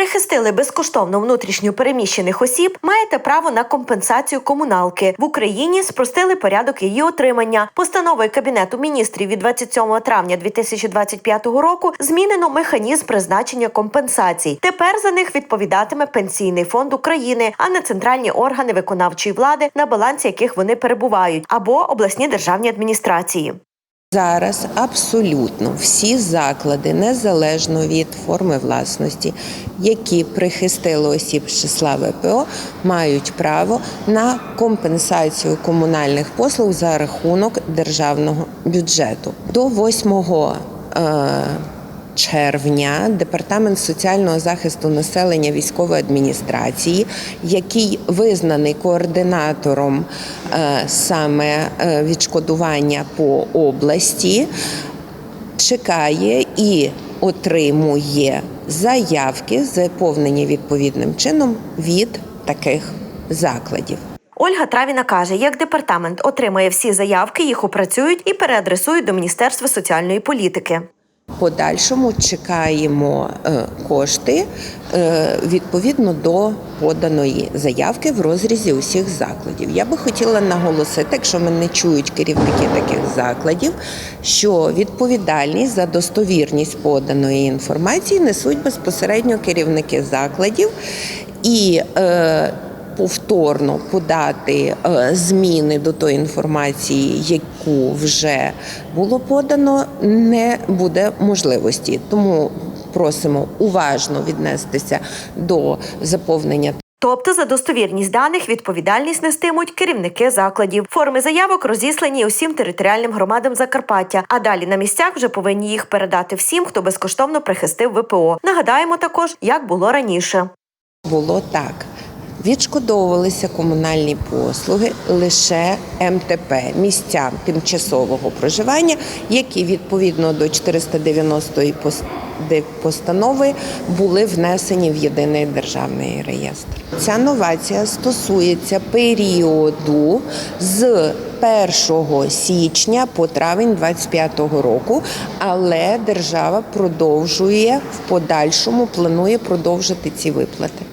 Прихистили безкоштовно внутрішньо переміщених осіб. Маєте право на компенсацію комуналки в Україні. Спростили порядок її отримання. Постановою кабінету міністрів від 27 травня 2025 року змінено механізм призначення компенсацій. Тепер за них відповідатиме пенсійний фонд України, а не центральні органи виконавчої влади, на балансі яких вони перебувають, або обласні державні адміністрації. Зараз абсолютно всі заклади, незалежно від форми власності, які прихистили осіб з числа ВПО, мають право на компенсацію комунальних послуг за рахунок державного бюджету. До 8 е, червня департамент соціального захисту населення військової адміністрації, який визнаний координатором е, саме е, відшкодування по області, чекає і отримує заявки, заповнені відповідним чином від таких закладів. Ольга Травіна каже, як департамент отримає всі заявки, їх опрацюють і переадресують до Міністерства соціальної політики. Подальшому чекаємо е, кошти е, відповідно до поданої заявки в розрізі усіх закладів. Я би хотіла наголосити, якщо мене чують керівники таких закладів, що відповідальність за достовірність поданої інформації несуть безпосередньо керівники закладів і е, повторно подати е, зміни до тої інформації, яку вже було подано, не буде можливості. Тому просимо уважно віднестися до заповнення Тобто за достовірність даних відповідальність нестимуть керівники закладів. Форми заявок розіслані усім територіальним громадам Закарпаття. А далі на місцях вже повинні їх передати всім, хто безкоштовно прихистив ВПО. Нагадаємо також, як було раніше. було так. Відшкодовувалися комунальні послуги лише МТП місцям тимчасового проживання, які відповідно до 490-ї пос- постанови були внесені в єдиний державний реєстр. Ця новація стосується періоду з 1 січня по травень 2025 року, але держава продовжує в подальшому планує продовжити ці виплати.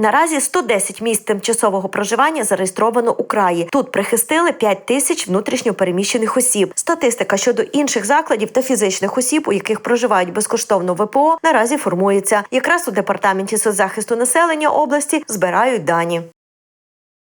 Наразі 110 місць тимчасового проживання зареєстровано у краї. Тут прихистили 5 тисяч внутрішньопереміщених осіб. Статистика щодо інших закладів та фізичних осіб, у яких проживають безкоштовно ВПО, наразі формується. Якраз у департаменті соцзахисту населення області збирають дані.